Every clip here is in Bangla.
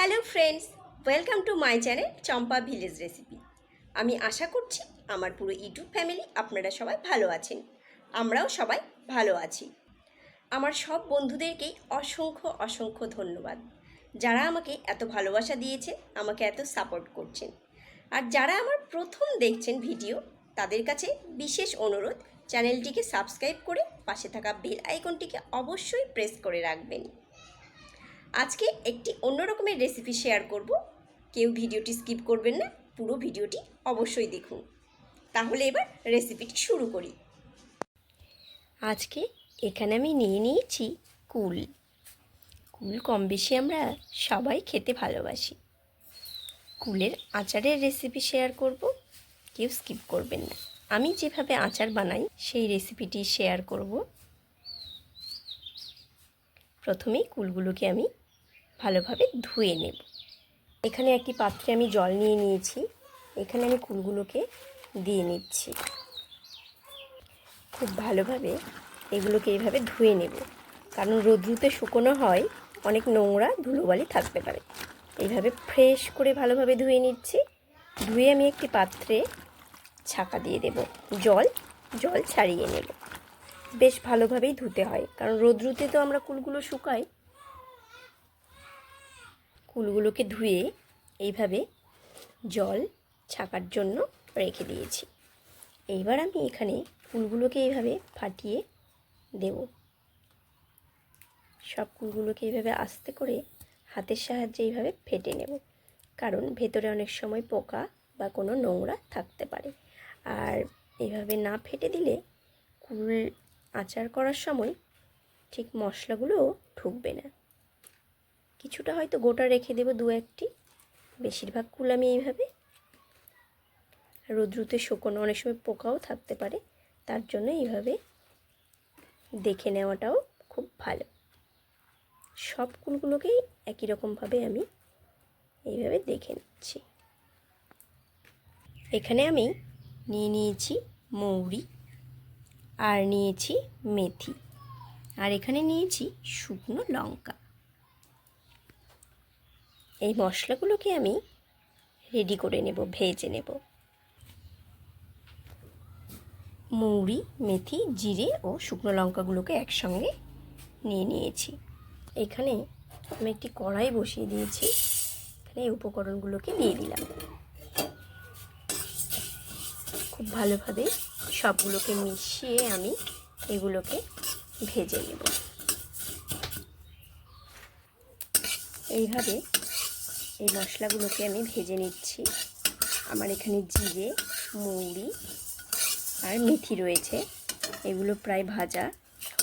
Hello friends, welcome to my channel Champa village recipe. আমি আশা করছি আমার পুরো ইউটিউব ফ্যামিলি আপনারা সবাই ভালো আছেন। আমরাও সবাই ভালো আছি। আমার সব বন্ধুদেরকেই অসংখ্য অসংখ্য ধন্যবাদ। যারা আমাকে এত ভালোবাসা দিয়েছে, আমাকে এত সাপোর্ট করছেন। আর যারা আমার প্রথম দেখছেন ভিডিও, তাদের কাছে বিশেষ অনুরোধ, চ্যানেলটিকে সাবস্ক্রাইব করে পাশে থাকা বেল আইকনটিকে অবশ্যই প্রেস করে রাখবেন। আজকে একটি অন্য রকমের রেসিপি শেয়ার করব। কেউ ভিডিওটি স্কিপ করবেন না, পুরো ভিডিওটি অবশ্যই দেখুন। তাহলে এবার রেসিপিটি শুরু করি। আজকে এখানে আমি নিয়ে নিয়েছি কুল। কুল কম বেশি আমরা সবাই খেতে ভালোবাসি। কুলের আচারের রেসিপি শেয়ার করব, কেউ স্কিপ করবেন না। আমি যেভাবে আচার বানাই, সেই রেসিপিটি শেয়ার করব। প্রথমেই কুলগুলোকে আমি ভালোভাবে ধুয়ে নেব। এখানে একটি পাত্রে আমি জল নিয়ে নিয়েছি। এখানে আমি কুলগুলোকে দিয়ে নিচ্ছি। খুব ভালোভাবে এগুলোকে এইভাবে ধুয়ে নেব। কারণ রোদ্রুতে শুকনো হয়, অনেক নোংরা ধুলোবালি থাকতে পারে। এইভাবে ফ্রেশ করে ভালোভাবে ধুয়ে নিচ্ছি। ধুয়ে আমি একটি পাত্রে ছাকা দিয়ে দেব। জল জল ছাড়িয়ে নেব। বেশ ভালোভাবেই ধুতে হয়। কারণ রোদ্রুতে তো আমরা কুলগুলো শুকাই কুলগুলোকে ধুয়ে এইভাবে জল ছাকার জন্য রেখে দিয়েছি। এইবার আমি এখানে কুলগুলোকে এইভাবে ফাটিয়ে দেব। সব কুলগুলোকে এইভাবে আস্তে করে হাতের সাহায্যে এইভাবে ফেটে নেব। কারণ ভেতরে অনেক সময় পোকা বা কোনো নোংরা থাকতে পারে। আর এইভাবে না ফেটে দিলে কুল আচার করার সময় ঠিক মশলাগুলোও ঢুকবে না। কিছুটা হয়তো গোটা রেখে দেবো দু একটি। বেশিরভাগ কুল আমি এইভাবে। রোদ্রুতে শুকনো অনেক সময় পোকাও থাকতে পারে। তার জন্য এইভাবে দেখে নেওয়াটাও খুব ভালো। সব কুলগুলোকেই একই রকমভাবে আমি এইভাবে দেখে নিচ্ছি। এখানে আমি নিয়ে নিয়েছি মৌরি আর নিয়েছি মেথি। আর এখানে নিয়েছি শুকনো লঙ্কা। এই মশলাগুলোকে আমি রেডি করে নেব, ভেজে নেব। মৌরি মেথি, জিরে ও শুকনো লঙ্কাগুলোকে একসঙ্গে নিয়ে নিয়েছি। এখানে আমি একটি কড়াই বসিয়ে দিয়েছি। এখানে এই উপকরণগুলোকে দিয়ে দিলাম। খুব ভালোভাবে সবগুলোকে মিশিয়ে আমি এগুলোকে ভেজে নেব। এইভাবে এই মশলাগুলোকে আমি ভেজে নিচ্ছি। আমার এখানে জিরে মৌরি আর মেথি রয়েছে। এগুলো প্রায় ভাজা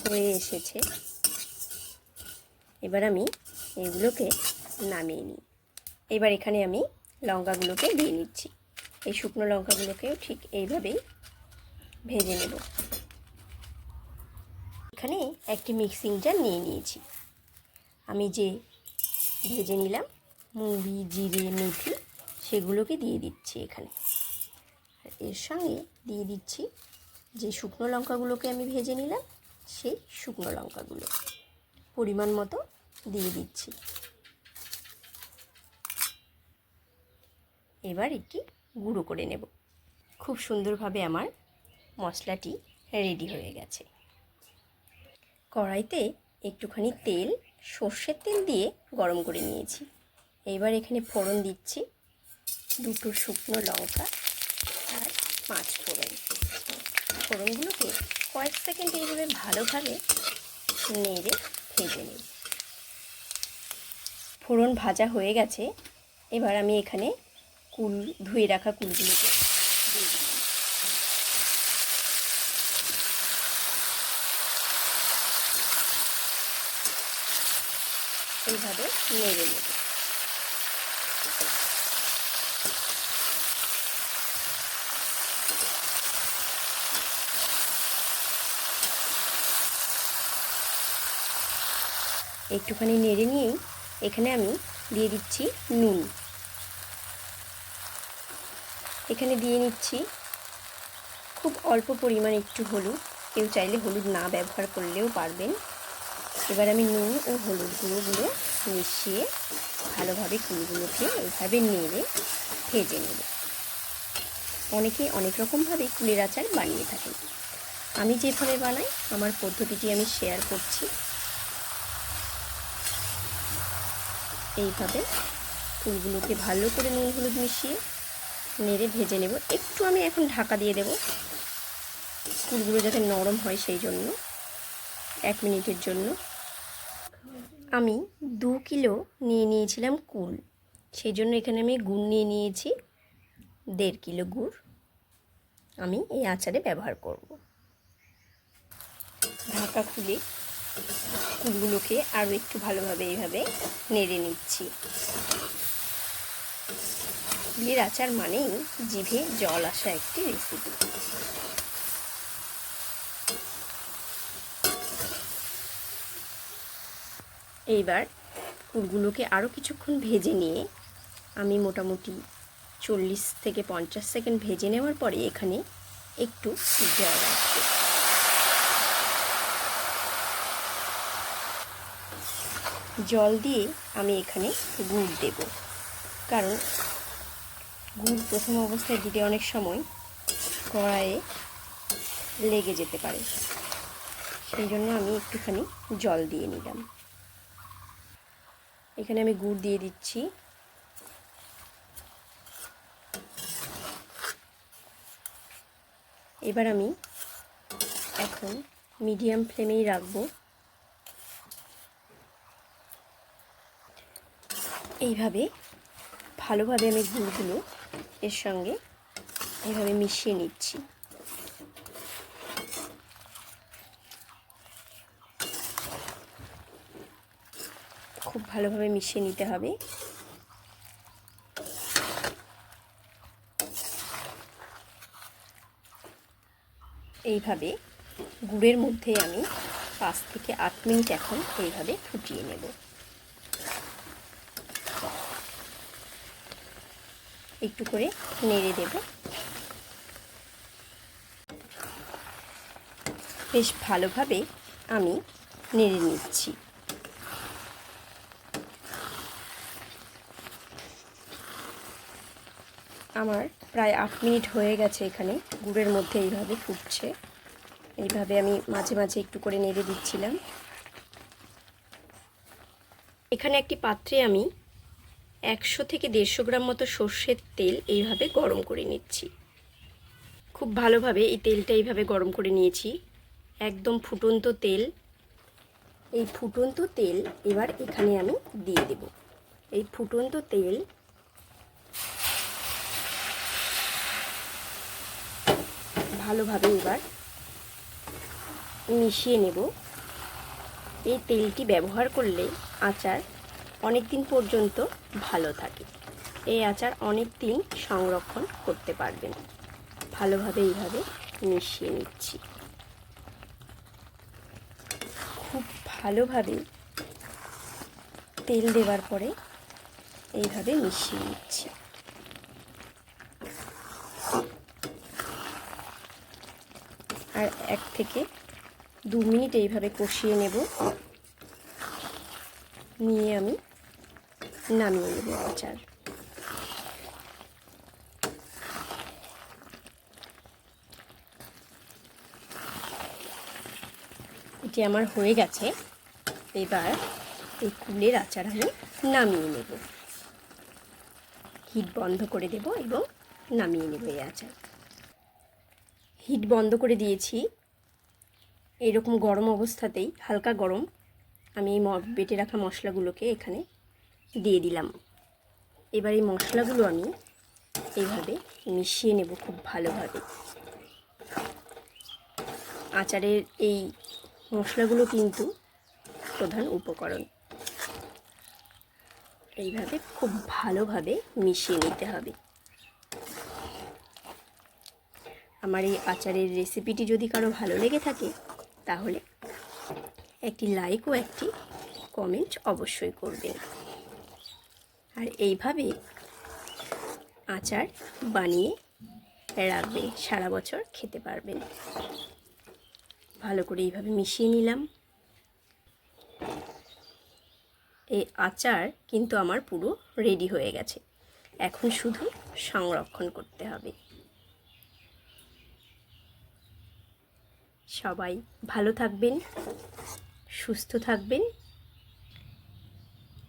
হয়ে এসেছে। এবার আমি এগুলোকে নামিয়ে নিই। এবার এখানে আমি লঙ্কাগুলোকে দিয়ে নিচ্ছি। এই শুকনো লঙ্কাগুলোকেও ঠিক এইভাবেই ভেজে নেব। এখানে একটি মিক্সিং জার নিয়ে নিয়েছি। আমি যে ভেজে নিলাম মুড়ি, জিরে, মেথি সেগুলোকে দিয়ে দিচ্ছি এখানে। এর সঙ্গে দিয়ে দিচ্ছি যে শুকনো লঙ্কাগুলোকে আমি ভেজে নিলাম, সেই শুকনো লঙ্কাগুলো পরিমাণ মতো দিয়ে দিচ্ছি। এবার এটি গুঁড়ো করে নেব। খুব সুন্দরভাবে আমার মশলাটি রেডি হয়ে গেছে। কড়াইতে একটুখানি তেল, সর্ষের তেল দিয়ে গরম করে নিয়েছি। এবার এখানে ফোড়ন দিচ্ছি, দুটো শুকনো লঙ্কা আর পাঁচ ফোড়ন। ফোড়নগুলোকে কয়েক সেকেন্ড এইভাবে ভালোভাবে নেড়ে ভেজে নিই। ফোড়ন ভাজা হয়ে গেছে, এবার আমি এখানে কুল, ধুয়ে রাখা কুলগুলোকে এইভাবে নেড়ে নেব। একটুখানি নেড়ে নিয়েই এখানে আমি দিয়ে দিচ্ছি নুন। এখানে দিয়ে নিচ্ছি খুব অল্প পরিমাণ একটু হলুদ। কেউ চাইলে হলুদ না ব্যবহার করলেও পারবেন। এবার আমি নুন ও হলুদ গুঁড়োগুলো মিশিয়ে ভালোভাবে কুলগুলোকে এইভাবে নেড়ে ভেজে নেব। অনেকে অনেক রকমভাবে কুলের আচার বানিয়ে থাকেন। আমি যেভাবে বানাই, আমার পদ্ধতিটি আমি শেয়ার করছি। এইভাবে ফুলগুলোকে ভালো করে নুন হলুদ মিশিয়ে নেড়ে ভেজে নেব। একটু আমি এখন ঢাকা দিয়ে দেব। ফুলগুলো যাতে নরম হয় সেই জন্য, এক মিনিটের জন্য। আমি দু কিলো নিয়ে নিয়েছিলাম কুল। সেই জন্য এখানে আমি গুড় নিয়ে নিয়েছি, দেড় কিলো গুড়। আমি এই আচারে ব্যবহার করব। ঢাকা খুলে কুলগুলোকে আরও একটু ভালোভাবে এইভাবে নেড়ে নিচ্ছি। কুলের আচার মানেই জিভে জল আসা একটি রেসিপি এইবার কুলগুলোকে আরও কিছুক্ষণ ভেজে নিয়ে আমি মোটামুটি চল্লিশ থেকে পঞ্চাশ সেকেন্ড ভেজে নেওয়ার পরে এখানে একটু জল রাখব জল দিয়ে আমি এখানে গুড় দেব। কারণ গুড় প্রথম অবস্থায় দিতে অনেক সময় কড়াইয়ে লেগে যেতে পারে। সেই জন্য আমি একটুখানি জল দিয়ে নিলাম। এখানে আমি গুড় দিয়ে দিচ্ছি। এবার আমি এখন মিডিয়াম ফ্লেমেই রাখব। এইভাবে ভালোভাবে আমি গুড়গুলো এর সঙ্গে এইভাবে মিশিয়ে নিচ্ছি। খুব ভালোভাবে মিশিয়ে নিতে হবে। এইভাবে গুড়ের মধ্যে আমি পাঁচ থেকে আট মিনিট এখন এইভাবে ফুটিয়ে নেব। একটু করে নেড়ে দেব। বেশ ভালোভাবে আমি নেড়ে নিচ্ছি। আমার প্রায় আট মিনিট হয়ে গেছে এখানে, গুড়ের মধ্যে এইভাবে ফুটছে। এইভাবে আমি মাঝে মাঝে একটু করে নেড়ে দিচ্ছিলাম। এখানে একটি পাত্রে আমি একশো থেকে দেড়শো গ্রাম মতো সর্ষের তেল এইভাবে গরম করে নিচ্ছি। খুব ভালোভাবে এই তেলটা এইভাবে গরম করে নিয়েছি। একদম ফুটন্ত তেল। এই ফুটন্ত তেল এবার এখানে আমি দিয়ে দেব। এই ফুটন্ত তেল ভালোভাবে এবার মিশিয়ে নেব। এই তেলটি ব্যবহার করলে আচার অনেক দিন পর্যন্ত ভালো থাকে। এই আচার অনেক দিন সংরক্ষণ করতে পারবেন। ভালোভাবে এইভাবে মিশিয়ে নিচ্ছি। খুব ভালোভাবে তেল দেওয়ার পরে এইভাবে মিশিয়ে নিচ্ছি। আর এক থেকে দু মিনিট এইভাবে কষিয়ে নেব। নিয়ে আমি নামিয়ে নেব আচার। এটি আমার হয়ে গেছে। এবার এই কুলের আচার আমি নামিয়ে নেব। হিট বন্ধ করে দেব এবং নামিয়ে নেব এই আচার। হিট বন্ধ করে দিয়েছি। এরকম গরম অবস্থাতেই, হালকা গরম, আমি এই বেটে রাখা মশলাগুলোকে এখানে দিয়ে দিলাম। এবার এই মশলাগুলো আমি এইভাবে মিশিয়ে নেব খুব ভালোভাবে। আচারের এই মশলাগুলো কিন্তু প্রধান উপকরণ। এইভাবে খুব ভালোভাবে মিশিয়ে নিতে হবে। আমার এই আচারের রেসিপিটি যদি কারও ভালো লেগে থাকে, তাহলে একটি লাইক ও একটি কমেন্ট অবশ্যই করবেন। আর এইভাবে আচার বানিয়ে রাখবেন সারা বছর খেতে পারবেন। ভালো করে এইভাবে মিশিয়ে নিলাম। এই আচার কিন্তু আমার পুরো রেডি হয়ে গেছে। এখন শুধু সংরক্ষণ করতে হবে। সবাই ভালো থাকবেন, সুস্থ থাকবেন।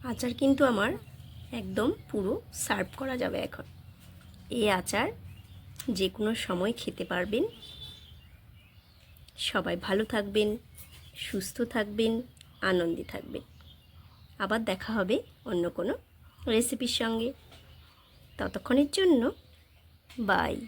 আচার কিন্তু আমার একদম পুরো সার্ভ করা যাবে এখন। এই আচার যে কোনো সময় খেতে পারবেন। সবাই ভালো থাকবেন, সুস্থ থাকবেন, আনন্দে থাকবেন। আবার দেখা হবে অন্য কোনো রেসিপির সঙ্গে। ততক্ষণের জন্য, বাই।